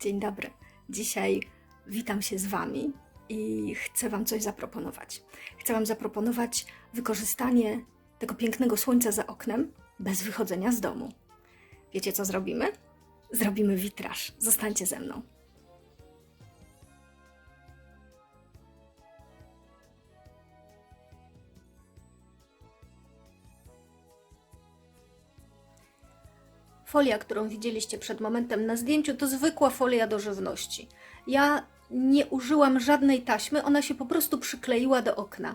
Dzień dobry. Dzisiaj witam się z Wami i chcę Wam coś zaproponować. Chcę Wam zaproponować wykorzystanie tego pięknego słońca za oknem bez wychodzenia z domu. Wiecie, co zrobimy? Zrobimy witraż. Zostańcie ze mną. Folia, którą widzieliście przed momentem na zdjęciu, to zwykła folia do żywności. Ja nie użyłam żadnej taśmy, ona się po prostu przykleiła do okna.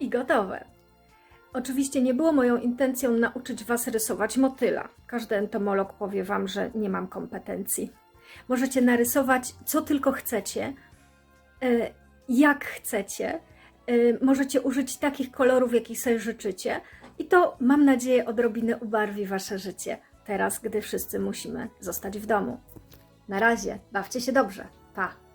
I gotowe. Oczywiście nie było moją intencją nauczyć Was rysować motyla. Każdy entomolog powie Wam, że nie mam kompetencji. Możecie narysować co tylko chcecie, e, jak chcecie. E, Możecie użyć takich kolorów, jakich sobie życzycie. I to, mam nadzieję, odrobinę ubarwi Wasze życie. Teraz, gdy wszyscy musimy zostać w domu. Na razie, bawcie się dobrze. Pa!